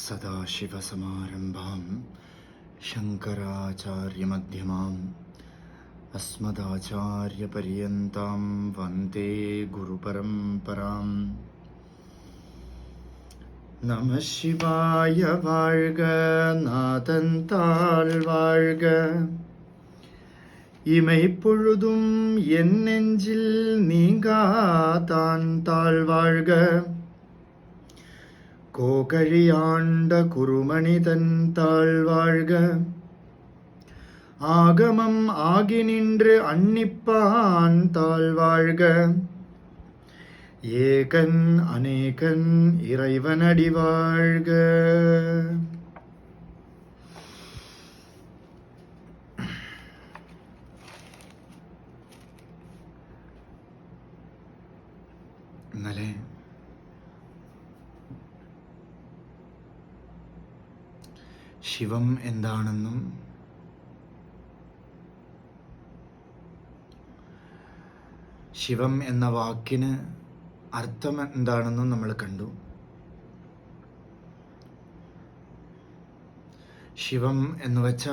सदाशिवसमारम्भां शङ्कराचार्यमध्यमाम् अस्मदाचार्यपर्यन्तां वन्दे गुरुपरम्पराम् நம சிவாய வாழ்க நாதந்தாள் வாழ்க இமை பொழுதும் என் நெஞ்சில் நீங்காதான் தாழ்வாழ்க கோகழியாண்ட குருமணிதன் தாழ்வாழ்க ஆகமம் ஆகி நின்று அன்னிப்பான் தாழ்வாழ்க ஏகன் அநேகன் இறைவனடி வாழ்க ഇന്നലെ ശിവം എന്താണെന്നും ശിവം എന്ന വാക്കിന് അർത്ഥം എന്താണെന്നും നമ്മൾ കണ്ടു. ശിവം എന്ന് വെച്ച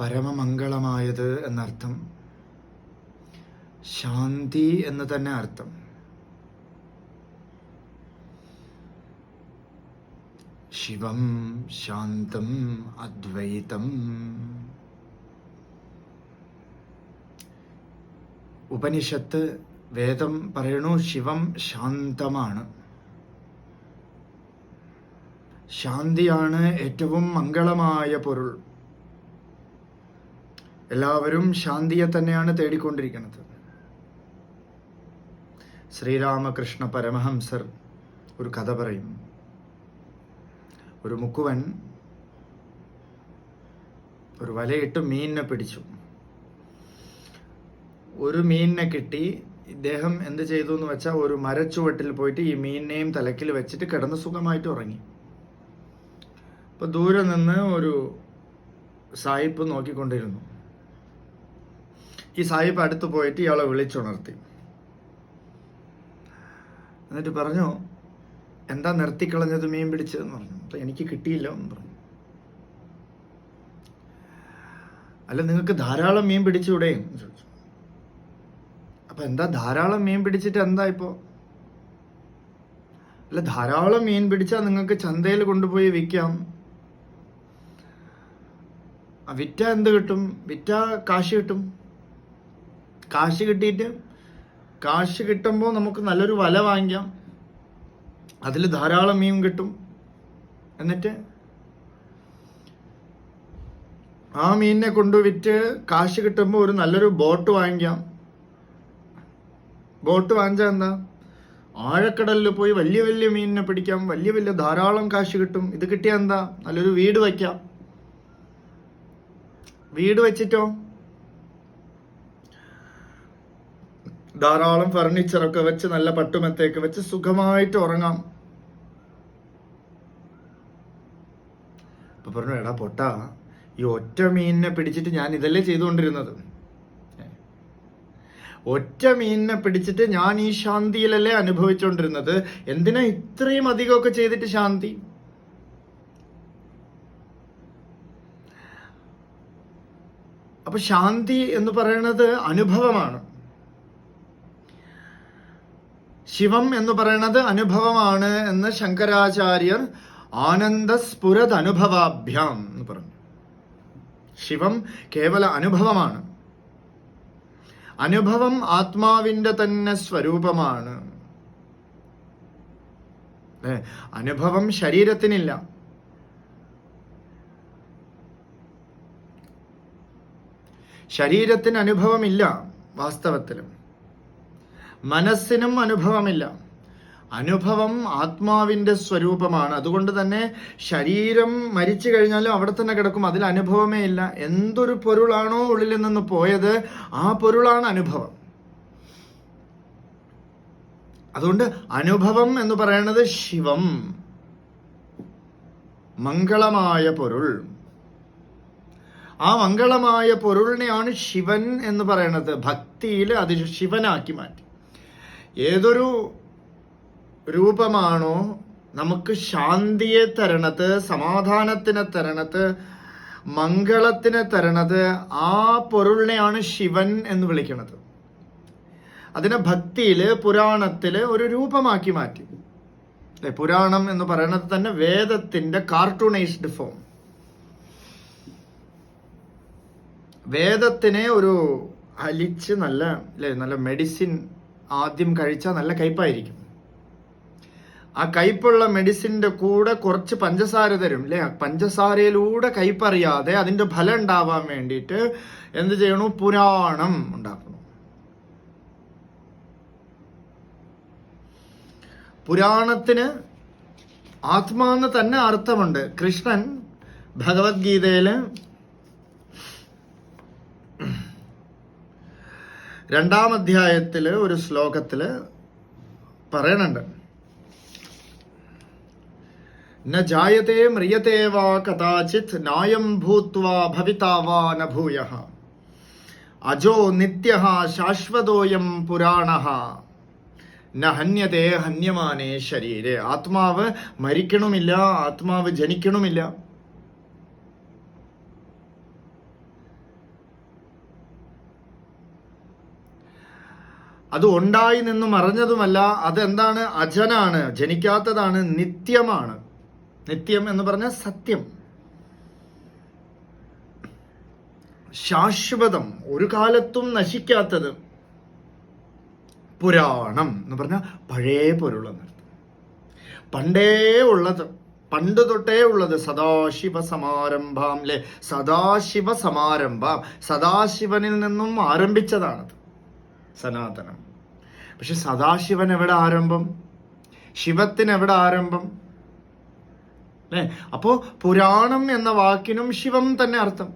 പരമമംഗളമായത് എന്നർത്ഥം. ശാന്തി എന്ന് തന്നെ അർത്ഥം. ശിവം ശാന്തം അദ്വൈതം. ഉപനിഷത്ത് വേദം പറയണു ശിവം ശാന്തമാണ്. ശാന്തിയാണ് ഏറ്റവും മംഗളമായ പൊരുൾ. എല്ലാവരും ശാന്തിയെ തന്നെയാണ് തേടിക്കൊണ്ടിരിക്കുന്നത്. ശ്രീരാമകൃഷ്ണ പരമഹംസർ ഒരു കഥ പറയും. ഒരു മുക്കുവൻ ഒരു വലയിട്ട് മീനിനെ പിടിച്ചു. ഒരു മീനിനെ കിട്ടി. ഇദ്ദേഹം എന്ത് ചെയ്തു എന്ന് വെച്ചാൽ ഒരു മരച്ചുവട്ടിൽ പോയിട്ട് ഈ മീനിനെയും തലക്കിൽ വെച്ചിട്ട് കിടന്ന് സുഖമായിട്ട് ഉറങ്ങി. അപ്പൊ ദൂരെ നിന്ന് ഒരു സായിപ്പ് നോക്കിക്കൊണ്ടിരുന്നു. ഈ സായിപ്പ് അടുത്ത് പോയിട്ട് ഇയാളെ വിളിച്ചുണർത്തി. എന്നിട്ട് പറഞ്ഞു എന്താ നിർത്തിക്കളഞ്ഞത് മീൻ പിടിച്ചതെന്ന് പറഞ്ഞു. അപ്പൊ എനിക്ക് കിട്ടിയില്ല എന്ന് പറഞ്ഞു. അല്ല നിങ്ങൾക്ക് ധാരാളം മീൻ പിടിച്ചൂടെ? ചോദിച്ചു അപ്പൊ എന്താ ധാരാളം മീൻ പിടിച്ചിട്ട് എന്താ ഇപ്പോ? അല്ല ധാരാളം മീൻ പിടിച്ചാൽ നിങ്ങൾക്ക് ചന്തയിൽ കൊണ്ടുപോയി വിൽക്കാം. വിറ്റ എന്ത് കിട്ടും? വിറ്റ കാശ് കിട്ടും. കാശ് കിട്ടിയിട്ട് കാശ് കിട്ടുമ്പോൾ നമുക്ക് നല്ലൊരു വല വാങ്ങിക്കാം. അതിൽ ധാരാളം മീൻ കിട്ടും. എന്നിട്ട് ആ മീനിനെ കൊണ്ട് വിറ്റ് കാശ് കിട്ടുമ്പോൾ ഒരു നല്ലൊരു ബോട്ട് വാങ്ങിക്കാം. ബോട്ട് വാങ്ങിച്ചാൽ എന്താ? ആഴക്കടലിൽ പോയി വലിയ വലിയ മീനിനെ പിടിക്കാം. വലിയ വലിയ ധാരാളം കാശ് കിട്ടും. ഇത് കിട്ടിയാൽ എന്താ? നല്ലൊരു വീട് വയ്ക്കാം. വീട് വെച്ചിട്ടോ? ധാരാളം ഫർണിച്ചറൊക്കെ വെച്ച് നല്ല പട്ടുമെത്തേക്ക് വെച്ച് സുഖമായിട്ട് ഉറങ്ങാം. അപ്പൊ പറഞ്ഞു എടാ പൊട്ട ഈ ഒറ്റ മീനിനെ പിടിച്ചിട്ട് ഞാൻ ഇതല്ലേ ചെയ്തുകൊണ്ടിരുന്നത്? ഒറ്റ മീനിനെ പിടിച്ചിട്ട് ഞാൻ ഈ ശാന്തിയിലല്ലേ അനുഭവിച്ചുകൊണ്ടിരുന്നത് എന്തിനാ ഇത്രയും അധികമൊക്കെ ചെയ്തിട്ട് ശാന്തി? അപ്പൊ ശാന്തി എന്ന് പറയുന്നത് അനുഭവമാണ്. ശിവം എന്ന് പറയുന്നത് അനുഭവമാണ് എന്ന് ശങ്കരാചാര്യർ ആനന്ദസ്ഫുരത് അനുഭവാഭ്യാം എന്ന് പറഞ്ഞു. ശിവം കേവല അനുഭവമാണ്. അനുഭവം ആത്മാവിന്റെ തന്നെ സ്വരൂപമാണ്. അനുഭവം ശരീരത്തിനില്ല. ശരീരത്തിന് അനുഭവമില്ല വാസ്തവത്തിലും. മനസ്സിനും അനുഭവമില്ല. അനുഭവം ആത്മാവിന്റെ സ്വരൂപമാണ്. അതുകൊണ്ട് തന്നെ ശരീരം മരിച്ചു കഴിഞ്ഞാലും അവിടെ തന്നെ കിടക്കും. അതിൽ അനുഭവമേ ഇല്ല. എന്തൊരു പൊരുളാണോ ഉള്ളിൽ നിന്ന് പോയത് ആ പൊരുളാണ് അനുഭവം. അതുകൊണ്ട് അനുഭവം എന്ന് പറയുന്നത് ശിവം. മംഗളമായ പൊരുൾ. ആ മംഗളമായ പൊരുളിനെയാണ് ശിവൻ എന്ന് പറയുന്നത്. ഭക്തിയിൽ അത് ശിവനാക്കി മാറ്റി. ഏതൊരു രൂപമാണോ? നമുക്ക് ശാന്തിയെ തരണത് സമാധാനത്തിനെ തരണത് മംഗളത്തിനെ തരണത് ആ പൊരുളിനെയാണ് ശിവൻ എന്ന് വിളിക്കുന്നത് അതിനെ ഭക്തിയിൽ പുരാണത്തിൽ ഒരു രൂപമാക്കി മാറ്റി. പുരാണം എന്ന് പറയുന്നത് തന്നെ വേദത്തിന്റെ കാർട്ടൂണൈസ്ഡ് ഫോം വേദത്തിനെ ഒരു അലിച്ച് നല്ല അല്ലെ നല്ല മെഡിസിൻ ആദ്യം കഴിച്ചാൽ നല്ല കയ്പായിരിക്കും. ആ കയ്പുള്ള മെഡിസിന്റെ കൂടെ കുറച്ച് പഞ്ചസാര തരും അല്ലെ പഞ്ചസാരയിലൂടെ കയ്പറിയാതെ അതിന്റെ ഫലം ഉണ്ടാവാൻ വേണ്ടിയിട്ട് എന്ത് ചെയ്യണു? പുരാണം ഉണ്ടാക്കണം പുരാണത്തിന് ആത്മാന്ന് തന്നെ അർത്ഥമുണ്ട്. കൃഷ്ണൻ ഭഗവത്ഗീതയിൽ രണ്ടാം അധ്യായത്തിൽ ഒരു ശ്ലോകത്തിൽ പറയണുണ്ട്. ന ജായത്തെ മ്രിയത്തെ വാ കഥാചിത് നായം ഭൂത്വാ ഭവിതാവാ ന ഭൂയ. അജോ നിത്യ ശാശ്വതോയം പുരാണ. ന ഹന്യത്തെ ഹന്യമാനേ ശരീരെ. ആത്മാവ് മരിക്കണമില്ല ആത്മാവ് ജനിക്കണമില്ല. അത് ഉണ്ടായി നിന്നും അറിഞ്ഞതുമല്ല അതെന്താണ്? അജനാണ് ജനിക്കാത്തതാണ് നിത്യമാണ്. നിത്യം എന്ന് പറഞ്ഞ സത്യം. ശാശ്വതം ഒരു കാലത്തും നശിക്കാത്തത് പുരാണം എന്ന് പറഞ്ഞാൽ പഴയ പൊരുളെന്നർത്ഥം പണ്ടേ ഉള്ളത് പണ്ട് തൊട്ടേ ഉള്ളത് സദാശിവ സമാരംഭം അല്ലെ സദാശിവ സമാരംഭം സദാശിവനിൽ നിന്നും ആരംഭിച്ചതാണത് സനാതനം. പക്ഷെ സദാശിവൻ എവിടെ ആരംഭം? ശിവത്തിന് എവിടെ ആരംഭം? അല്ലെ അപ്പോ പുരാണം എന്ന വാക്കിനും ശിവം തന്നെ അർത്ഥം.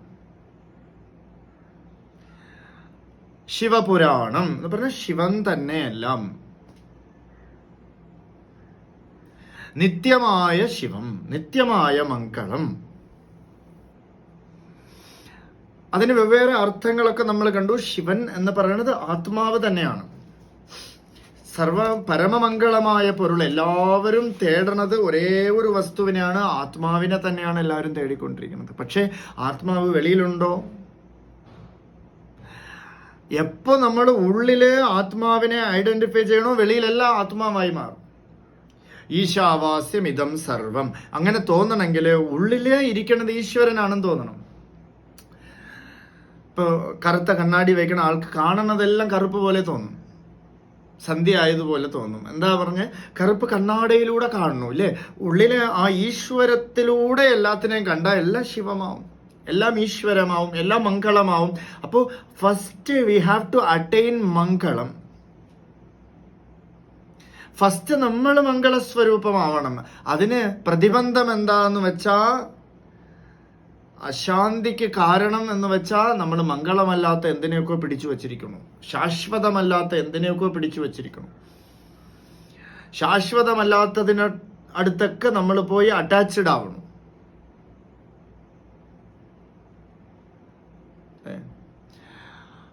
ശിവപുരാണം എന്ന് പറഞ്ഞാൽ ശിവൻ തന്നെയെല്ലാം. നിത്യമായ ശിവം നിത്യമായ മംഗളം. അതിന് വെവ്വേറെ അർത്ഥങ്ങളൊക്കെ നമ്മൾ കണ്ടു. ശിവൻ എന്ന് പറയുന്നത് ആത്മാവ് തന്നെയാണ്. സർവ പരമമംഗളമായ പൊരുൾ എല്ലാവരും തേടണത് ഒരേ ഒരു വസ്തുവിനെയാണ് ആത്മാവിനെ തന്നെയാണ് എല്ലാവരും തേടിക്കൊണ്ടിരിക്കുന്നത്. പക്ഷേ ആത്മാവ് വെളിയിലുണ്ടോ? എപ്പോ നമ്മൾ ഉള്ളിൽ ആത്മാവിനെ ഐഡന്റിഫൈ ചെയ്യണോ? വെളിയിലല്ല ആത്മാവായി മാറും. ഈശാവാസ്യം ഇതം സർവം. അങ്ങനെ തോന്നണമെങ്കിൽ ഉള്ളിൽ ഇരിക്കുന്നത് ഈശ്വരനാണെന്ന് തോന്നണം. ഇപ്പൊ കറുത്ത കണ്ണാടി വയ്ക്കണ ആൾക്ക് കാണുന്നതെല്ലാം കറുപ്പ് പോലെ തോന്നും. സന്ധ്യ ആയതുപോലെ തോന്നും. എന്താ പറഞ്ഞ്? കറുപ്പ് കണ്ണാടയിലൂടെ കാണുന്നു അല്ലേ ഉള്ളിലെ ആ ഈശ്വരത്തിലൂടെ എല്ലാത്തിനെയും കണ്ട എല്ലാം ശിവമാവും. എല്ലാം ഈശ്വരമാവും എല്ലാം മംഗളമാവും. അപ്പോൾ first we have to attain Mangalam. First നമ്മൾ മംഗളസ്വരൂപമാവണം. അതിന് പ്രതിബന്ധം എന്താന്ന് വെച്ചാ അശാന്തിക്ക് കാരണം എന്ന് വെച്ചാൽ നമ്മൾ മംഗളമല്ലാത്ത എന്തിനെയൊക്കെ പിടിച്ചു വച്ചിരിക്കുന്നു? ശാശ്വതമല്ലാത്ത എന്തിനെയൊക്കെ പിടിച്ചു വച്ചിരിക്കുന്നു? ശാശ്വതമല്ലാത്തതിന് അടുത്തൊക്കെ നമ്മൾ പോയി അറ്റാച്ച്ഡ് ആവണം.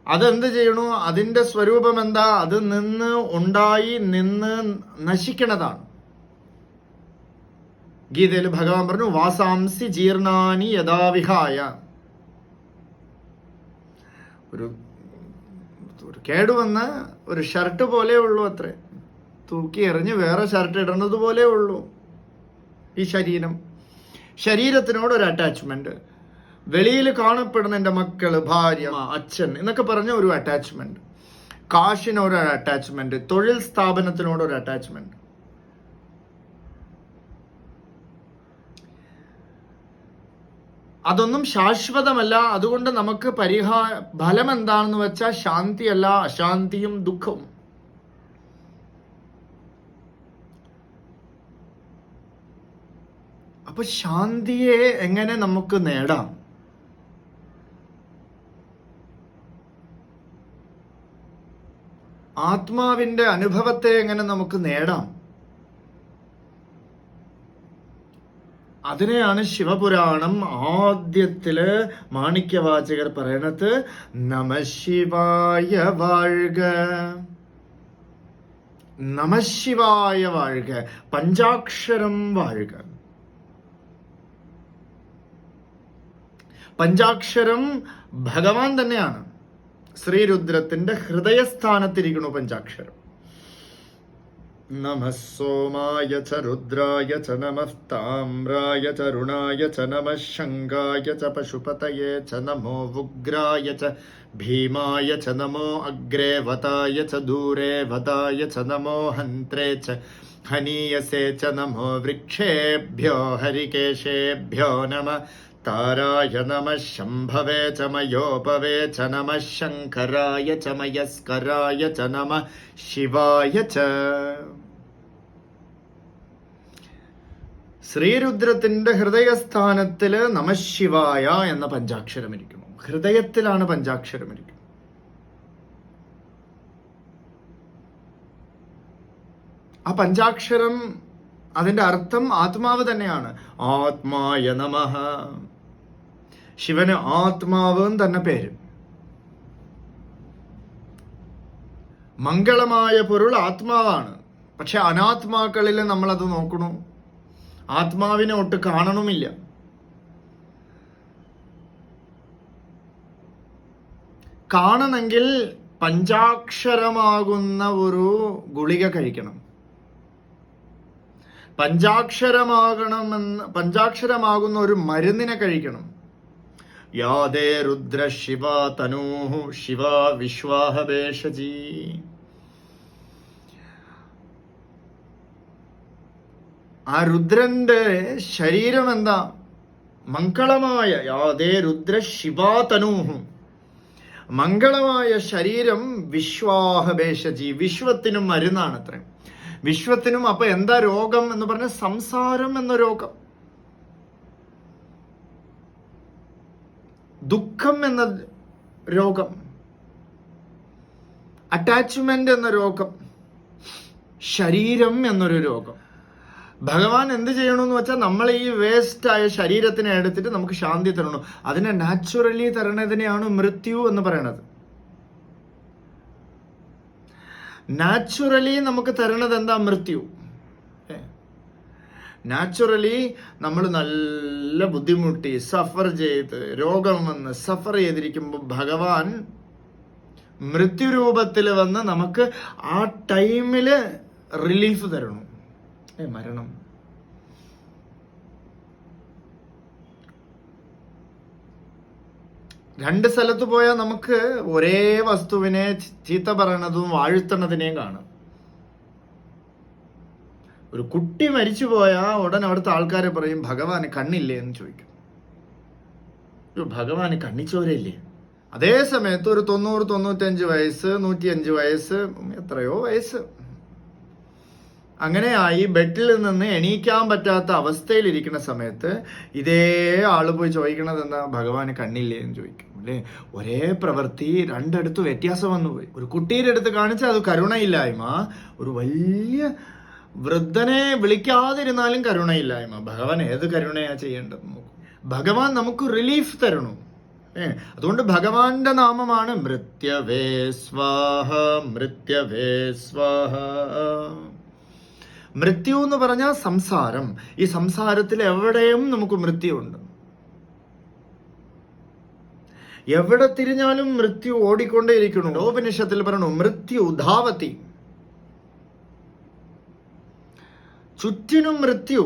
അതെന്ത് ചെയ്യണു? അതിന്റെ സ്വരൂപം എന്താ അത് നിന്ന് ഉണ്ടായി നിന്ന് നശിക്കണതാണ്. ഗീതയിൽ ഭഗവാൻ പറഞ്ഞു വാസാംസി ജീർണാനി യഥാവിഹായ ഒരു ഒരു കേടുവന്ന ഒരു ഷർട്ട് പോലെ ഉള്ളൂ അത്രേ. തൂക്കി എറിഞ്ഞ് വേറെ ഷർട്ട് ഇടുന്നത് പോലെ ഉള്ളൂ ഈ ശരീരം. ശരീരത്തിനോട് ഒരു അറ്റാച്ച്മെന്റ് വെളിയിൽ കാണപ്പെടുന്ന എന്റെ മക്കൾ ഭാര്യ അച്ഛൻ എന്നൊക്കെ പറഞ്ഞ ഒരു അറ്റാച്ച്മെന്റ് കാശിനൊരു അറ്റാച്ച്മെന്റ് തൊഴിൽ സ്ഥാപനത്തിനോട് ഒരു അറ്റാച്ച്മെന്റ് അതൊന്നും ശാശ്വതമല്ല. അതുകൊണ്ട് നമുക്ക് പരിഹാ ഫലം എന്താണെന്ന് വെച്ചാൽ ശാന്തിയല്ല അശാന്തിയും ദുഃഖവും. അപ്പൊ ശാന്തിയെ എങ്ങനെ നമുക്ക് നേടാം? ആത്മാവിന്റെ അനുഭവത്തെ എങ്ങനെ നമുക്ക് നേടാം? അതിനെയാണ് ശിവപുരാണം ആദ്യത്തിൽ മാണിക്യവാചകർ പറയണത്. നമ ശിവായ വാഴ്ക. നമശിവായ വാഴുക. പഞ്ചാക്ഷരം വാഴുക. പഞ്ചാക്ഷരം ഭഗവാൻ തന്നെയാണ്. ശ്രീരുദ്രത്തിന്റെ ഹൃദയസ്ഥാനത്തിരിക്കുന്നു പഞ്ചാക്ഷരം. നമഃ സോമായ ച രുദ്രായ ച നമഃ താമ്രായ ച രുണായ ച നമഃ ശങ്കായ ച പശുപതയേ ച നമോ ഉഗ്രായ ച ഭീമായ ച നമോ അഗ്രേ വതായ ച ദൂരേ വതായ ച നമോ ഹന്ത്രേ ച ഹനീയസേ ച നമോ വൃക്ഷേഭ്യോ ഹരികേശേഭ്യോ നമ താരായ നമ ശംഭവേ ച മയോപവേ ച നമ ശങ്കരായ ച മയസ്കരായ ച നമ ശിവായ ച ശ്രീരുദ്രത്തിന്റെ ഹൃദയസ്ഥാനത്തിൽ നമശിവായ എന്ന പഞ്ചാക്ഷരം ഇരിക്കുന്നു ഹൃദയത്തിലാണ് പഞ്ചാക്ഷരം ഇരിക്കുന്നത് ആ പഞ്ചാക്ഷരം അതിന്റെ അർത്ഥം ആത്മാവ് തന്നെയാണ്. ആത്മായ നമഃ. ശിവന് ആത്മാവ് തന്നെ പേര്. മംഗളമായ പൊരുൾ ആത്മാവാണ്. പക്ഷെ അനാത്മാക്കളിൽ നമ്മളത് നോക്കണു. ആത്മാവിനെ ഒട്ട് കാണണമില്ല. കാണണമെങ്കിൽ പഞ്ചാക്ഷരമാകുന്ന ഒരു ഗുളിക കഴിക്കണം. പഞ്ചാക്ഷരമാകണമെന്ന് പഞ്ചാക്ഷരമാകുന്ന ഒരു മരുന്നിനെ കഴിക്കണം. യാതേ രുദ്ര ശിവ തനൂഹു ശിവ വിശ്വാഹവേഷജീ ആ രുദ്രന്റെ ശരീരം എന്താ? മംഗളമായ യാതേ രുദ്ര ശിവ തനൂഹു. മംഗളമായ ശരീരം വിശ്വാഹവേഷജി വിശ്വത്തിനും മരുന്നാണ് അത്ര വിശ്വത്തിനും അപ്പൊ എന്താ രോഗം എന്ന് പറഞ്ഞ സംസാരം എന്ന രോഗം. ദുഃഖം എന്ന രോഗം അറ്റാച്ച്മെന്റ് എന്ന രോഗം ശരീരം എന്നൊരു രോഗം. ഭഗവാൻ എന്ത് ചെയ്യണമെന്ന് വെച്ചാൽ നമ്മൾ ഈ വേസ്റ്റ് ആയ ശരീരത്തിനെ എടുത്തിട്ട് നമുക്ക് ശാന്തി തരണം. അതിനെ നാച്ചുറലി തരണതിനെയാണ് മൃത്യു എന്ന് പറയണത്. നാച്ചുറലി നമുക്ക് തരണത് എന്താ മൃത്യു. നാച്ചുറലി നമ്മൾ നല്ല ബുദ്ധിമുട്ടി സഫർ ചെയ്ത് രോഗം വന്ന് സഫർ ചെയ്തിരിക്കുമ്പോൾ ഭഗവാൻ മൃത്യുരൂപത്തിൽ വന്ന് നമുക്ക് ആ ടൈമിൽ റിലീഫ് തരണം. ഏ മരണം. രണ്ട് സ്ഥലത്ത് പോയാൽ നമുക്ക് ഒരേ വസ്തുവിനെ ചീത്ത പറയണതും വാഴ്ത്തണതിനെയും കാണാം. ഒരു കുട്ടി മരിച്ചു പോയാൽ ഉടൻ അവിടുത്തെ ആൾക്കാരെ പറയും ഭഗവാന് കണ്ണില്ലേ? എന്ന് ചോദിക്കും. ഒരു ഭഗവാന് കണ്ണിച്ചോരയില്ലേ അതേ സമയത്ത് ഒരു തൊണ്ണൂറ് തൊണ്ണൂറ്റഞ്ച് വയസ്സ് നൂറ്റിയഞ്ച് വയസ്സ് എത്രയോ വയസ്സ്. അങ്ങനെയായി ബെഡിൽ നിന്ന് എണീക്കാൻ പറ്റാത്ത അവസ്ഥയിലിരിക്കുന്ന സമയത്ത് ഇതേ ആൾ പോയി ചോദിക്കണത് എന്താ? ഭഗവാന് കണ്ണില്ലേ? എന്ന് ചോദിക്കും. അല്ലേ? ഒരേ പ്രവൃത്തി രണ്ടിടത്ത് വ്യത്യാസം വന്നുപോയി. ഒരു കുട്ടിയുടെ അടുത്ത് കാണിച്ചാൽ അത് കരുണയില്ലായ്മ. ഒരു വലിയ വൃദ്ധനെ വിളിക്കാതിരുന്നാലും കരുണയില്ലായ്മ. ഭഗവാൻ ഏത് കരുണയാ ചെയ്യേണ്ടത് നോക്കും ഭഗവാൻ നമുക്ക് റിലീഫ് തരണു. അതുകൊണ്ട് ഭഗവാന്റെ നാമമാണ് മൃത്യവേ സ്വാഹ മൃത്യവേ സ്വാഹ. മൃത്യു എന്ന് പറഞ്ഞാൽ സംസാരം. ഈ സംസാരത്തിൽ എവിടെയും നമുക്ക് മൃത്യുണ്ട്. എവിടെ തിരിഞ്ഞാലും മൃത്യു ഓടിക്കൊണ്ടേയിരിക്കുന്നു ഉപനിഷത്തിൽ പറഞ്ഞു മൃത്യു ധാവത്തി ചുറ്റിനും മൃത്യു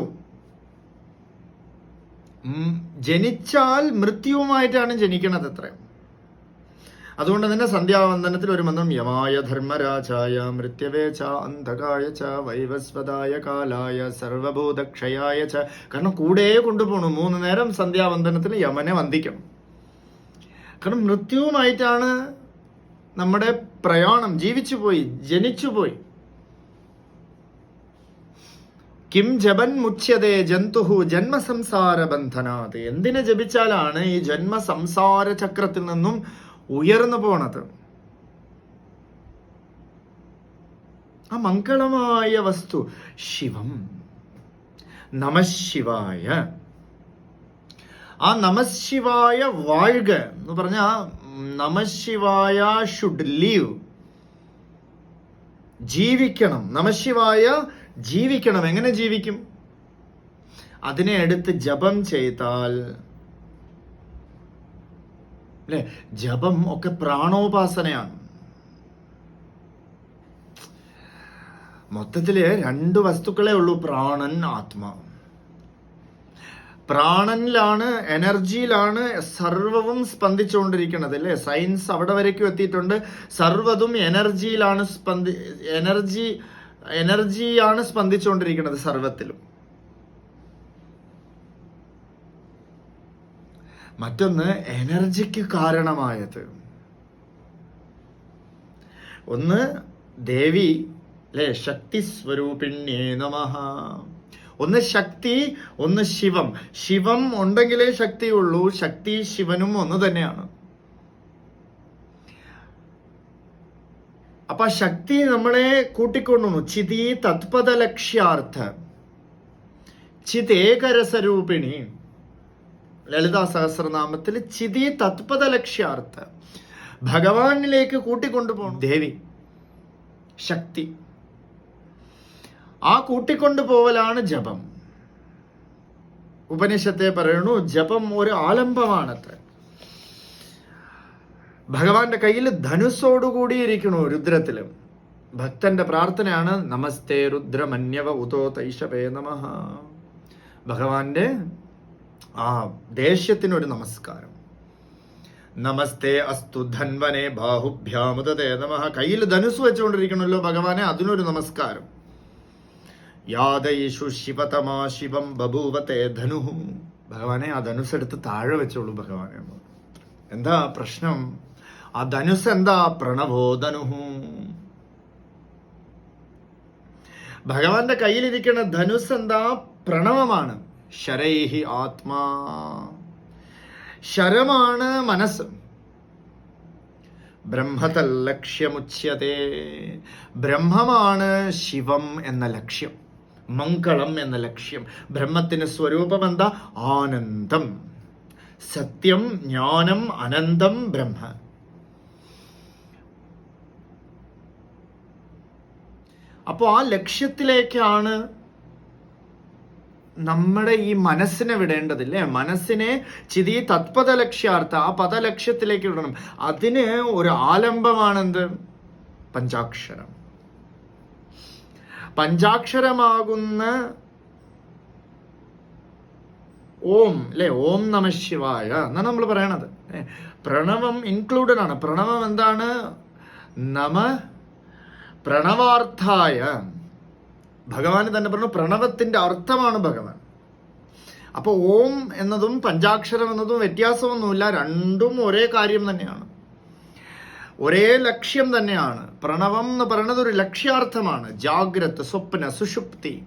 ജനിച്ചാൽ മൃത്യുവുമായിട്ടാണ് ജനിക്കണത് അത്രയും. അതുകൊണ്ട് തന്നെ സന്ധ്യാവന്ദനത്തിൽ ഒരു മന്ത്രം യമായ ധർമ്മരാജായ മൃത്യവേ ച അന്ധകായ ച വൈവസ്വതായ കാലായ സർവഭൂതക്ഷയായ ച. കാരണം കൂടെ കൊണ്ടുപോകണം. മൂന്ന് നേരം സന്ധ്യാവന്ദനത്തിൽ യമനെ വന്ദിക്കണം. കാരണം മൃത്യുവുമായിട്ടാണ് നമ്മുടെ പ്രയാണം. ജീവിച്ചു പോയി ജനിച്ചു പോയി കിം ജപൻ മുച്യതേ ജന്തുഹു ജന്മസംസാര ബന്ധനാത് എന്തിനെ ജപിച്ചാലാണ് ഈ ജന്മസംസാര ചക്രത്തിൽ നിന്നും ഉയർന്നു പോണത്? ആ മംഗളമായ വസ്തു ശിവം. നമശിവായ. ആ നമശിവായ വാഴുക എന്ന് പറഞ്ഞാൽ നമശിവായ ഷുഡ് ലീവ് ജീവിക്കണം. നമശിവായ ജീവിക്കണം. എങ്ങനെ ജീവിക്കും? അതിനെ എടുത്ത് ജപം ചെയ്താൽ. അല്ലെ? ജപം ഒക്കെ പ്രാണോപാസനയാണ്. മൊത്തത്തിൽ രണ്ട് വസ്തുക്കളെ ഉള്ളൂ പ്രാണൻ ആത്മാ. പ്രാണനിലാണ് എനർജിയിലാണ് സർവവും സ്പന്ദിച്ചുകൊണ്ടിരിക്കുന്നത് അല്ലേ? സയൻസ് അവിടെ വരയ്ക്കും എത്തിയിട്ടുണ്ട്. സർവതും എനർജിയിലാണ് സ്പന്ദി എനർജി എനർജിയാണ് സ്പന്ദിച്ചുകൊണ്ടിരിക്കുന്നത് സർവത്തിലും. മറ്റൊന്ന് എനർജിക്ക് കാരണമായത്. ഒന്ന് ദേവി അല്ലെ ശക്തി സ്വരൂപിണ്യേ നമ. ഒന്ന് ശക്തി ഒന്ന് ശിവം. ശിവം ഉണ്ടെങ്കിലേ ശക്തിയുള്ളൂ ശക്തി ശിവനും ഒന്ന് തന്നെയാണ്. അപ്പൊ ആ ശക്തി നമ്മളെ കൂട്ടിക്കൊണ്ടു ചിതി തത്പദ ലക്ഷ്യാർത്ഥ ചിതേകരസ്വരൂപിണി ലളിതാ സഹസ്രനാമത്തിൽ ചിതി തത്പദ ലക്ഷ്യാർത്ഥ ഭഗവാനിലേക്ക് കൂട്ടിക്കൊണ്ടുപോകണം. ദേവി. ശക്തി. ആ കൂട്ടിക്കൊണ്ടുപോവലാണ് ജപം. ഉപനിഷത്തെ പറയണു ജപം ഒരു ആലംബമാണത്ര. ഭഗവാന്റെ കയ്യിൽ ധനുസ്സോടുകൂടിയിരിക്കണു രുദ്രത്തിലും. ഭക്തന്റെ പ്രാർത്ഥനയാണ് നമസ്തേ രുദ്രമന്യവ ഉതോ തൈഷവേ നമ. ഭഗവാന്റെ ആ ദേഷ്യത്തിനൊരു നമസ്കാരം. നമസ്തേ അസ്തു ധന്വനെ ബാഹുഭ്യാമുദതേ നമ. കയ്യിൽ ധനുസ് വെച്ചുകൊണ്ടിരിക്കണല്ലോ ഭഗവാനെ അതിനൊരു നമസ്കാരം. യാദയിഷു ശിവതമാ ശിവം ബഭൂവത്തെ ധനു. ഭഗവാനെ ആ ധനുസ് എടുത്ത് താഴെ വെച്ചോളൂ ഭഗവാനെ. എന്താ പ്രശ്നം? ആ ധനുസ് എന്താ? പ്രണവോ ധനുഹു. ഭഗവാന്റെ കയ്യിലിരിക്കുന്ന ധനുസ് എന്താ? പ്രണവമാണ്. ശരൈഹി ആത്മാ. ശരമാണ് മനസ്സ്. ബ്രഹ്മത ലക്ഷ്യമുച്യതേ ബ്രഹ്മമാണ് ശിവം എന്ന ലക്ഷ്യം. മംഗളം എന്ന ലക്ഷ്യം. ബ്രഹ്മത്തിന് സ്വരൂപം എന്താ? ആനന്ദം. സത്യം ജ്ഞാനം അനന്തം ബ്രഹ്മ. അപ്പോൾ ആ ലക്ഷ്യത്തിലേക്കാണ് നമ്മുടെ ഈ മനസ്സിനെ വിടേണ്ടതില്ലേ മനസ്സിനെ ചിതി തത്പദ ലക്ഷ്യാർത്ഥ ആ പദലക്ഷ്യത്തിലേക്ക് വിടണം. അതിന് ഒരു ആലംബമാണെന്ത്? പഞ്ചാക്ഷരം. പഞ്ചാക്ഷരമാകുന്ന ഓം അല്ലെ? ഓം നമ ശിവായ എന്നാണ് നമ്മൾ പറയണത്. പ്രണവം ഇൻക്ലൂഡഡ് ആണ്. പ്രണവം എന്താണ്? നമ പ്രണവാർത്ഥായ. ഭഗവാൻ തന്നെ പറഞ്ഞു പ്രണവത്തിന്റെ അർത്ഥമാണ് ഭഗവാൻ. അപ്പോൾ ഓം എന്നതും പഞ്ചാക്ഷരം എന്നതും വ്യത്യാസമൊന്നുമില്ല രണ്ടും ഒരേ കാര്യം തന്നെയാണ്. ഒരേ ലക്ഷ്യം തന്നെയാണ്. പ്രണവം എന്ന് പറയുന്നത് ഒരു ലക്ഷ്യാർത്ഥമാണ്. ജാഗ്രത് സ്വപ്ന സുഷുപ്തി.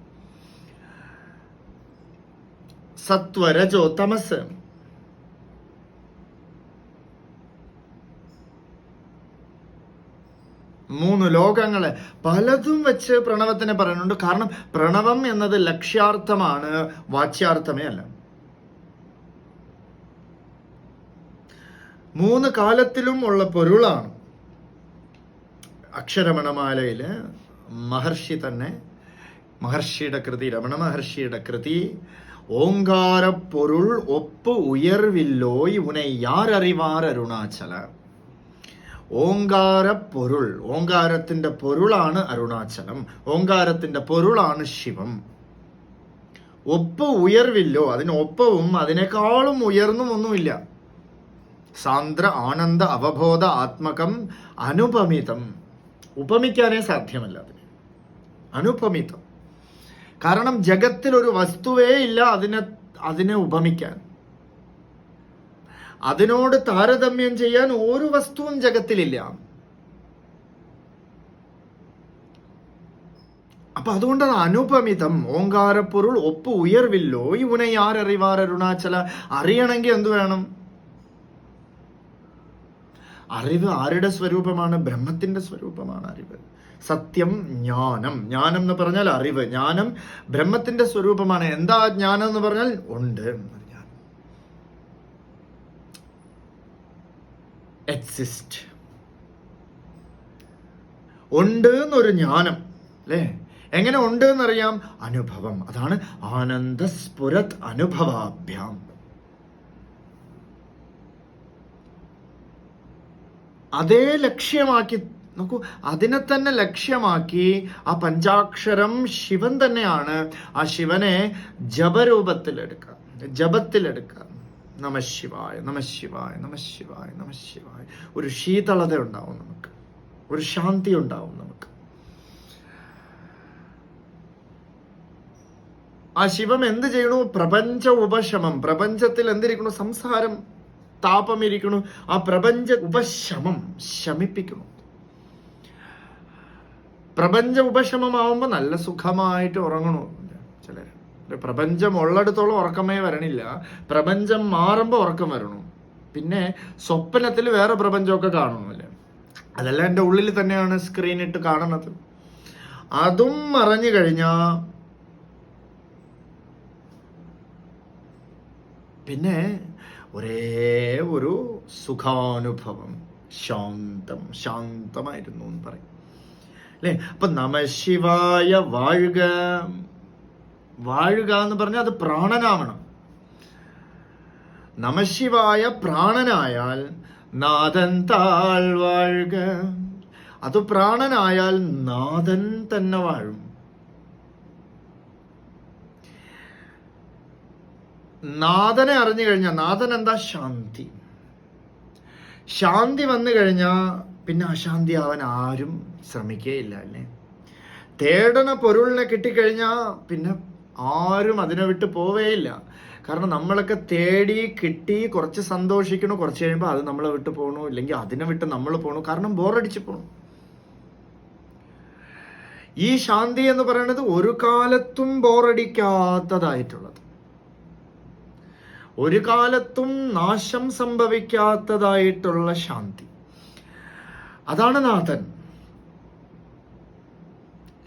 സത്വരജോ തമസ്. മൂന്ന് ലോകങ്ങൾ പലതും വെച്ച് പ്രണവത്തിനെ പറയുന്നുണ്ട്. കാരണം പ്രണവം എന്നത് ലക്ഷ്യാർത്ഥമാണ് വാച്യാർത്ഥമേ അല്ല. മൂന്ന് കാലത്തിലും ഉള്ള പൊരുളാണ്. അക്ഷരമണമാലയിൽ മഹർഷി തന്നെ മഹർഷിയുടെ കൃതി രമണ മഹർഷിയുടെ കൃതി ഓങ്കാര പൊരുൾ ഒപ്പ് ഉയർവില്ലോയ് ഉനെ യാർ അറിവാർ അരുണാചല ഓങ്കാര പൊരുൾ ഓങ്കാരത്തിന്റെ പൊരുളാണ് അരുണാചലം ഓങ്കാരത്തിന്റെ പൊരുളാണ് ശിവം. ഒപ്പ ഉയർവില്ലോ അതിനൊപ്പവും അതിനേക്കാളും ഉയർന്നും ഒന്നുമില്ല. സാന്ദ്ര ആനന്ദ അവബോധ ആത്മകം അനുപമിതം. ഉപമിക്കാനേ സാധ്യമല്ല അതിന്. അനുപമിതം. കാരണം ജഗത്തിൽ ഒരു വസ്തുവേ ഇല്ല അതിനെ അതിനെ ഉപമിക്കാൻ. അതിനോട് താരതമ്യം ചെയ്യാൻ ഒരു വസ്തുവും ജഗത്തിലില്ല. അപ്പൊ അതുകൊണ്ടാണ് അനുപമിതം ഓങ്കാരപ്പൊരുൾ ഒപ്പ് ഉയർവില്ലോ ഇവനെ ആരറിവാർ അരുണാചല? അറിയണമെങ്കിൽ എന്തു വേണം? അറിവ് ആരുടെ സ്വരൂപമാണ്? ബ്രഹ്മത്തിന്റെ സ്വരൂപമാണ് അറിവ്. സത്യം ജ്ഞാനം. ജ്ഞാനം എന്ന് പറഞ്ഞാൽ അറിവ്. ജ്ഞാനം ബ്രഹ്മത്തിന്റെ സ്വരൂപമാണ്. എന്താ ജ്ഞാനം എന്ന് പറഞ്ഞാൽ ഉണ്ട് ജ്ഞാനം എക്സിസ്റ്റ് ഉണ്ട് എന്നൊരു ജ്ഞാനം അല്ലേ? എങ്ങനെ ഉണ്ട് എന്നറിയാം അനുഭവം. അതാണ് ആനന്ദസ്ഫുരത് അനുഭവാഭ്യാം. അതേ ലക്ഷ്യമാക്കി നോക്കൂ അതിനെ തന്നെ ലക്ഷ്യമാക്കി ആ പഞ്ചാക്ഷരം ശിവൻ തന്നെയാണ്. ആ ശിവനെ ജപരൂപത്തിലെടുക്കുക ജപത്തിലെടുക്കുക. നമശിവായ നമശിവായ നമശിവായ നമശിവായ ഒരു ശീതളത ഉണ്ടാവും നമുക്ക്. ഒരു ശാന്തി ഉണ്ടാവും നമുക്ക്. ആ ശിവം എന്ത് ചെയ്യണു? പ്രപഞ്ച ഉപശമം. പ്രപഞ്ചത്തിൽ എന്തിരിക്കണു സംസാരം താപമിരിക്കണു ആ പ്രപഞ്ച ഉപശമം ശമിപ്പിക്കുന്നു. പ്രപഞ്ച ഉപശമമാവുമ്പോൾ നല്ല സുഖമായിട്ട് ഉറങ്ങണു ചിലർ പ്രപഞ്ചം ഉള്ളിടത്തോളം ഉറക്കമേ വരണില്ല. പ്രപഞ്ചം മാറുമ്പോൾ ഉറക്കം വരണു. പിന്നെ സ്വപ്നത്തിൽ വേറെ പ്രപഞ്ചമൊക്കെ കാണുന്നില്ല. അതെല്ലാം എന്റെ ഉള്ളിൽ തന്നെയാണ് സ്ക്രീനിട്ട് കാണുന്നത്. അതും മറഞ്ഞു കഴിഞ്ഞാൽ പിന്നെ ഒരേ ഒരു സുഖാനുഭവം. ശാന്തം ശാന്തമായിരുന്നു എന്ന് പറയും. അല്ലേ? അപ്പൊ നമശിവായ വാഴുക. വാഴുക എന്ന് പറഞ്ഞാൽ അത് പ്രാണനാവണം. നമശിവായ പ്രാണനായാൽ നാഥൻ താൾ വാഴുക. അത് പ്രാണനായാൽ നാഥൻ തന്നെ വാഴും. നാഥനെ അറിഞ്ഞു കഴിഞ്ഞാൽ നാഥൻ എന്താ? ശാന്തി. ശാന്തി വന്നു കഴിഞ്ഞാൽ പിന്നെ അശാന്തി ആവാൻ ആരും ശ്രമിക്കുകയില്ല അല്ലേ? തേടണ പൊരുളിനെ കിട്ടിക്കഴിഞ്ഞാൽ പിന്നെ ആരും അതിനെ വിട്ട് പോവേയില്ല. കാരണം നമ്മളൊക്കെ തേടി കിട്ടി കുറച്ച് സന്തോഷിക്കണു കുറച്ച് കഴിയുമ്പോൾ അത് നമ്മളെ വിട്ട് പോകണു ഇല്ലെങ്കിൽ അതിനെ വിട്ട് നമ്മൾ പോകണു കാരണം ബോറടിച്ച് പോകണു ഈ ശാന്തി എന്ന് പറയുന്നത് ഒരു കാലത്തും ബോറടിക്കാത്തതായിട്ടുള്ളത്. ഒരു കാലത്തും നാശം സംഭവിക്കാത്തതായിട്ടുള്ള ശാന്തി. അതാണ് നാഥൻ.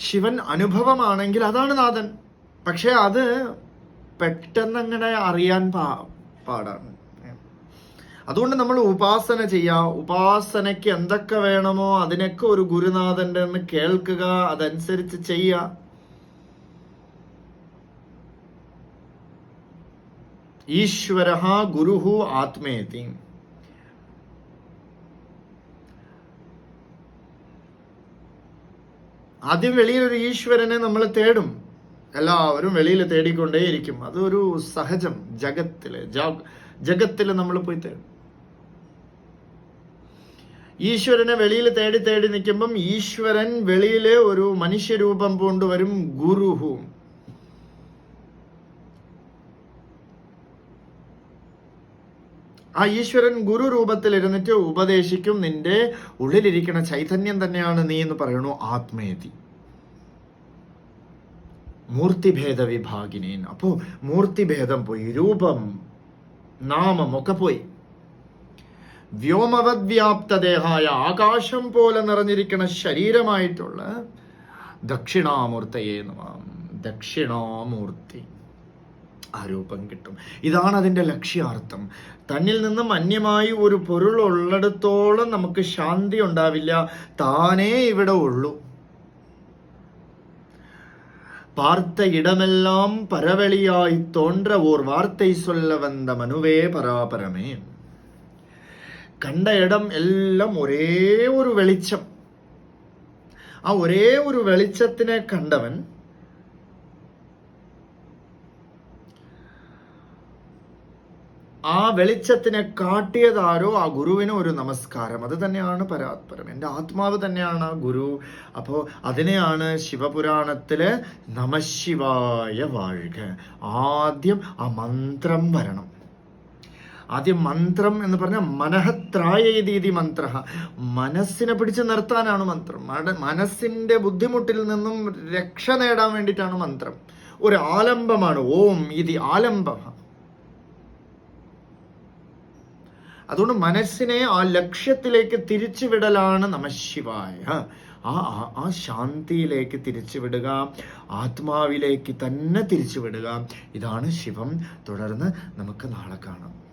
ശിവൻ അനുഭവമാണെങ്കിൽ അതാണ് നാഥൻ. പക്ഷെ അത് പെട്ടെന്ന് അങ്ങനെ അറിയാൻ പാ പാടാണ്. അതുകൊണ്ട് നമ്മൾ ഉപാസന ചെയ്യുക ഉപാസനയ്ക്ക് എന്തൊക്കെ വേണമോ അതിനൊക്കെ ഒരു ഗുരുനാഥന്റെ എന്ന് കേൾക്കുക അതനുസരിച്ച് ചെയ്യുക ഈശ്വര ഗുരുഹു ആത്മേതി. ആദ്യം വെളിയിലൊരു ഈശ്വരനെ നമ്മൾ തേടും. എല്ലാവരും വെളിയിൽ തേടിക്കൊണ്ടേയിരിക്കും. അതൊരു സഹജം ജഗത്തിൽ. ജഗത്തിൽ നമ്മൾ പോയി തേടും. ഈശ്വരനെ വെളിയിൽ തേടി തേടി നിൽക്കുമ്പം ഈശ്വരൻ വെളിയിലെ ഒരു മനുഷ്യരൂപം കൊണ്ടുവരും ഗുരുഹു. ആ ഈശ്വരൻ ഗുരു രൂപത്തിൽ ഇരുന്നിട്ട് ഉപദേശിക്കും നിന്റെ ഉള്ളിലിരിക്കുന്ന ചൈതന്യം തന്നെയാണ് നീ എന്ന് പറയണു ആത്മേതി. മൂർത്തിഭേദ വിഭാഗിനേൻ അപ്പോ മൂർത്തിഭേദം പോയി രൂപം നാമം ഒക്കെ പോയി. വ്യോമവദ്വ്യാപ്തദേഹായ ആകാശം പോലെ നിറഞ്ഞിരിക്കുന്ന ശരീരമായിട്ടുള്ള ദക്ഷിണാമൂർത്തയെ ദക്ഷിണാമൂർത്തി. ആ രൂപം കിട്ടും. ഇതാണ് അതിന്റെ ലക്ഷ്യാർത്ഥം. തന്നിൽ നിന്നും അന്യമായി ഒരു പൊരുൾ ഉള്ളിടത്തോളം നമുക്ക് ശാന്തി ഉണ്ടാവില്ല. താനേ ഇവിടെ ഉള്ളൂ. பார்த்த இடமெல்லாம் பரவெளியாய் தோன்ற ஓர் வார்த்தை சொல்ல வந்த மனுவே பராபரமே കണ്ട ഇടം എല്ലാം ഒരേ ഒരു വെളിച്ചം ആ ഒരേ ഒരു വെളിച്ചത്തിനെ കണ്ടവൻ ആ വെളിച്ചത്തിനെ കാട്ടിയതാരോ ആ ഗുരുവിന് ഒരു നമസ്കാരം. അത് തന്നെയാണ് പരാത്പരം. എന്റെ ആത്മാവ് തന്നെയാണ് ആ ഗുരു. അപ്പോൾ അതിനെയാണ് ശിവപുരാണത്തിൽ നമശിവായ വാഴുക. ആദ്യം ആ മന്ത്രം വരണം. ആദ്യം മന്ത്രം എന്ന് പറഞ്ഞാൽ മനഃത്രായീതി മന്ത്ര മനസ്സിനെ പിടിച്ചു നിർത്താനാണ് മന്ത്രം. മനസ്സിന്റെ ബുദ്ധിമുട്ടിൽ നിന്നും രക്ഷ നേടാൻ വേണ്ടിയിട്ടാണ് മന്ത്രം. ഒരു ആലംബമാണ്. ഓം ഇതി ആലംബം അതുകൊണ്ട് മനസ്സിനെ ആ ലക്ഷ്യത്തിലേക്ക് തിരിച്ചുവിടലാണ് നമശിവായ ആ ആ ശാന്തിയിലേക്ക് തിരിച്ചുവിടുക ആത്മാവിലേക്ക് തന്നെ തിരിച്ചുവിടുക. ഇതാണ് ശിവം. തുടർന്ന് നമുക്ക് നാളെ കാണാം.